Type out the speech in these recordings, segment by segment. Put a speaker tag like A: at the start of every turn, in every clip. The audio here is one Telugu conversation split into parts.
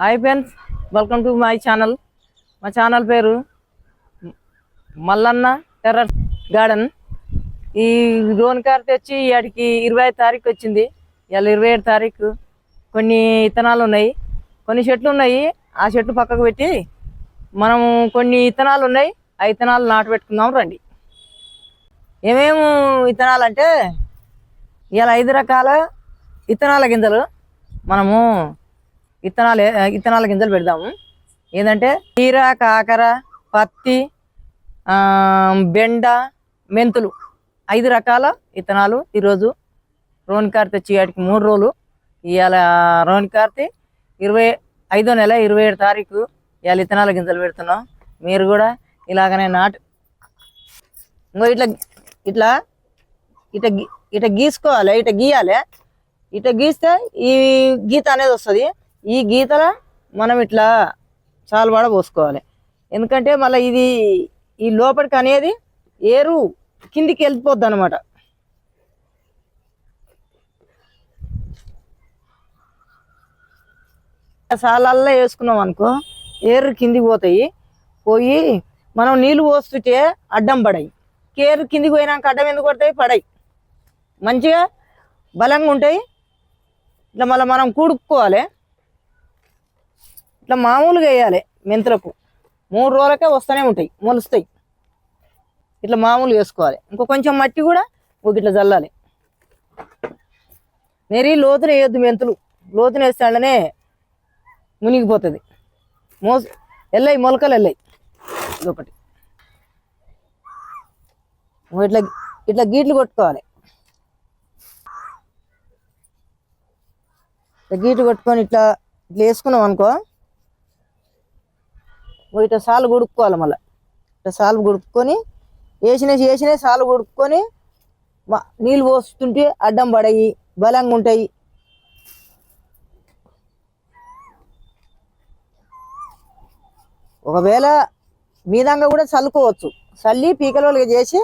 A: Hi friends welcome to my channel. మా ఛానల్ పేరు మల్లన్న టెర్రస్ గార్డెన్. ఈ లోన్ కార్ తెచ్చి వాడికి ఇరవై ఐదు తారీఖు వచ్చింది. ఇవాళ ఇరవై ఏడు తారీఖు. కొన్ని ఇత్తనాలు ఉన్నాయి. కొన్ని చెట్లు ఉన్నాయి. ఆ చెట్లు పక్కకు పెట్టి మనం కొన్ని ఇత్తనాలు ఉన్నాయి. ఆ ఇత్తనాలు నాటు పెట్టుకుందాం రండి. ఏమేమి ఇత్తనాలు అంటే ఇలా ఐదు రకాల ఇత్తనాల గింజలు మనము ఇత్తనాలు ఇత్తనాల గింజలు పెడదాము. ఏంటంటే కీర కాకర పత్తి బెండ మెంతులు. ఐదు రకాల ఇత్తనాలు ఈరోజు రోన్ వచ్చి వాటికి మూడు రోజులు. ఇవాళ రోన్ కార్తీ ఇరవై ఐదో నెల ఇరవై ఏడు తారీఖు ఇవాళ ఇత్తనాల గింజలు పెడుతున్నాం. మీరు కూడా ఇలాగనే నాటు ఇంకో ఇట్లా ఇట్లా ఇట ఇట గీసుకోవాలి ఇట గీయాలి. ఇట గీస్తే ఈ గీత అనేది వస్తుంది. ఈ గీతల మనం ఇట్లా చాలువాడ పోసుకోవాలి. ఎందుకంటే మళ్ళీ ఇది ఈ లోపలికి అనేది ఏరు కిందికి వెళ్ళిపోద్ది అనమాట సాలల్లో వేసుకున్నాం అనుకో ఏరు కిందికి పోతాయి. పోయి మనం నీళ్ళు పోస్తుంటే అడ్డం పడాయి. కేరు కిందికి పోయినాక అడ్డం ఎందుకు పడతాయి? పడాయి. మంచిగా బలంగా ఉంటాయి. ఇట్లా మళ్ళీ మనం కూడుకోవాలి ఇట్లా మామూలుగా వేయాలి మెంతులకు. మూడు రోజులకే వస్తూనే ఉంటాయి మొలుస్తాయి. ఇట్లా మామూలుగా వేసుకోవాలి. ఇంకో కొంచెం మట్టి కూడా ఒక ఇట్లా చల్లాలి. మరీ లోతున వేయొద్దు మెంతులు. లోతున వేస్తే మునిగిపోతుంది. మోస వెళ్ళాయి మొలకలు వెళ్ళాయి ఇదొకటి ఇట్లా ఇట్లా గీట్లు కొట్టుకోవాలి. ఇట్లా గీట్లు కొట్టుకొని ఇట్లా ఇట్లా వేసుకున్నాం అనుకో ఓ సాలు గుడుక్కోవాలి మళ్ళీ. ఇట్లా సాలు గుడుక్కొని వేసిన వేసిన సాలు గుడుక్కొని నీళ్ళు పోస్తుంటే అడ్డం పడయి బలంగా ఉంటాయి. ఒకవేళ మీదంగా కూడా చల్లుకోవచ్చు. చల్లి పీకలోలుగా చేసి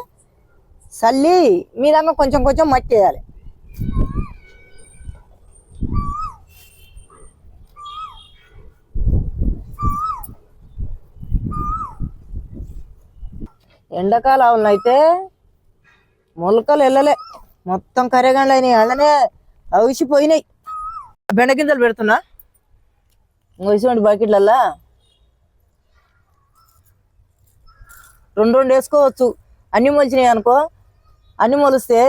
A: చల్లి మీదంగా కొంచెం కొంచెం మట్టి వేయాలి. ఎండాకాలంలో అయితే మొలకలు వెళ్ళలే. మొత్తం కరేగండ్లు అయినాయి. అలానే అవిసిపోయినాయి. బెండ గింజలు పెడుతున్నా. ఇటువంటి బకెట్లల్లా రెండు రెండు వేసుకోవచ్చు. అన్ని మొలిచినాయి అనుకో అన్ని మొలిస్తే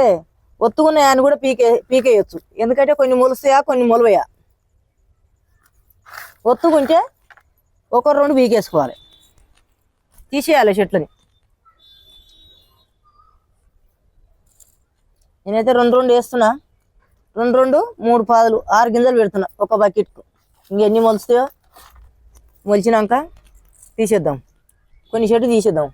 A: ఒత్తుకున్నాయి అని కూడా పీకే పీకేయచ్చు. ఎందుకంటే కొన్ని మొలుస్తాయా కొన్ని మొలవయా. ఒత్తుకుంటే ఒక రెండు పీకేసుకోవాలి. తీసేయాలి చెట్లని. నేనైతే రెండు రెండు వేస్తున్నా. రెండు రెండు మూడు పాదులు ఆరు గింజలు పెడుతున్నా ఒక బకెట్కు. ఇంకెన్ని మొలుస్తాయో మొలిచినాక తీసేద్దాం. కొన్ని చెట్టు తీసేద్దాం.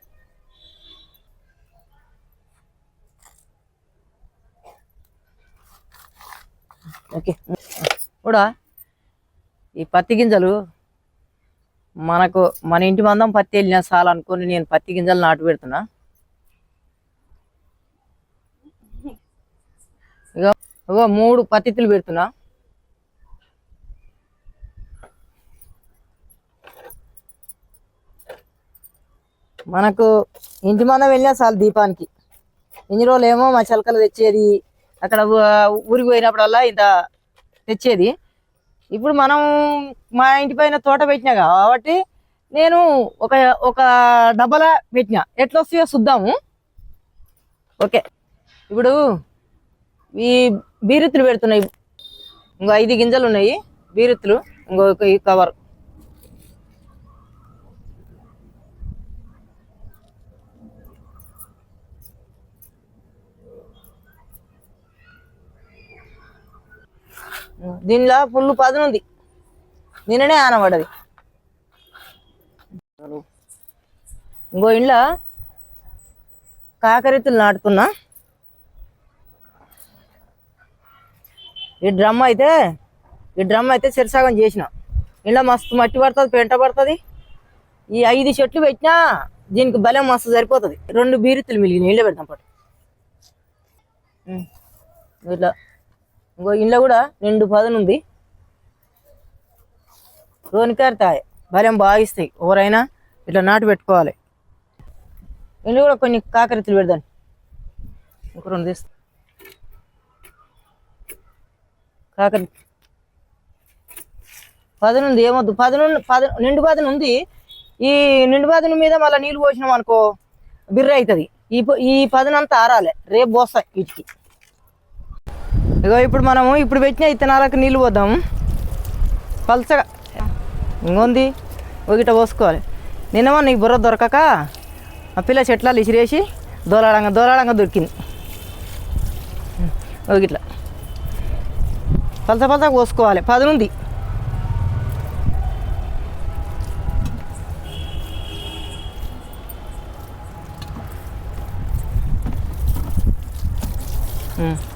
A: ఓకే. కూడా ఈ పత్తి గింజలు మనకు మన ఇంటి మందం పత్తి వెళ్ళినా చాలు నేను పత్తి గింజలు నాటు పెడుతున్నా. ఓ మూడు పత్తితులు పెడుతున్నా. మనకు ఇంటి మనం వెళ్ళినా చాలు దీపానికి. ఇన్ని రోజులు ఏమో మా చిలకలు తెచ్చేది అక్కడ ఊరికి పోయినప్పుడల్లా ఇంత తెచ్చేది. ఇప్పుడు మనం మా ఇంటి పైన తోట పెట్టినా కాబట్టి నేను ఒక ఒక డబ్బల పెట్టిన. ఎట్లా వస్తాయో చూద్దాము. ఓకే. ఇప్పుడు ఈ బీరుతులు పెడుతున్నాయి. ఇంకో ఐదు గింజలు ఉన్నాయి. బీరుతులు ఇంకొక ఈ కవర్. దీనిలో ఫుల్ పదునుంది నిన్ననే ఆనబడ్డది. ఇంకో ఇంట్లో కాకరెత్తులు నాటుకున్నా ఈ డ్రమ్ అయితే ఈ డ్రమ్ అయితే సిరసాగం చేసిన. ఇంట్లో మస్తు మట్టి పడుతుంది పెంట పడుతుంది. ఈ ఐదు చెట్లు పెట్టినా దీనికి బలం మస్తు సరిపోతుంది. రెండు బీరుతులు మిలిగి నీళ్ళు పెడతాం పట్టు ఇట్లా ఇంకో ఇంట్లో కూడా నిండు పదనుంది రోనికారితాయి భలే బాగా ఇస్తాయి ఎవరైనా ఇట్లా నాటు పెట్టుకోవాలి. ఇంట్లో కూడా కొన్ని కాకరెత్తులు పెడదాం. ఇంకో రెండు తీస్తాను కాకర పదను ఉంది ఏమొద్దు పదను పద నిండు పదను ఉంది. ఈ నిండు పదను మీద మళ్ళీ నీళ్ళు పోసినాం అనుకో బిర్ర అవుతుంది ఈ ప- ఈ పదనంతా ఆరాలి. రేపు పోస్తాయి వీటికి. ఇగో ఇప్పుడు మనము ఇప్పుడు పెట్టిన ఇత్తనాలకు నీళ్ళు పోద్దాం. పల్చగా. ఇంకొంది ఒకట పోసుకోవాలి. నిన్నమా నీకు బుర్ర దొరకక ఆ పిల్ల చెట్లాలు ఇసిరేసి దోలాడంగా దోలాడంగా దొరికింది. ఒకట్లా పలస పలసగా కోసుకోవాలి పదునుంది Mm.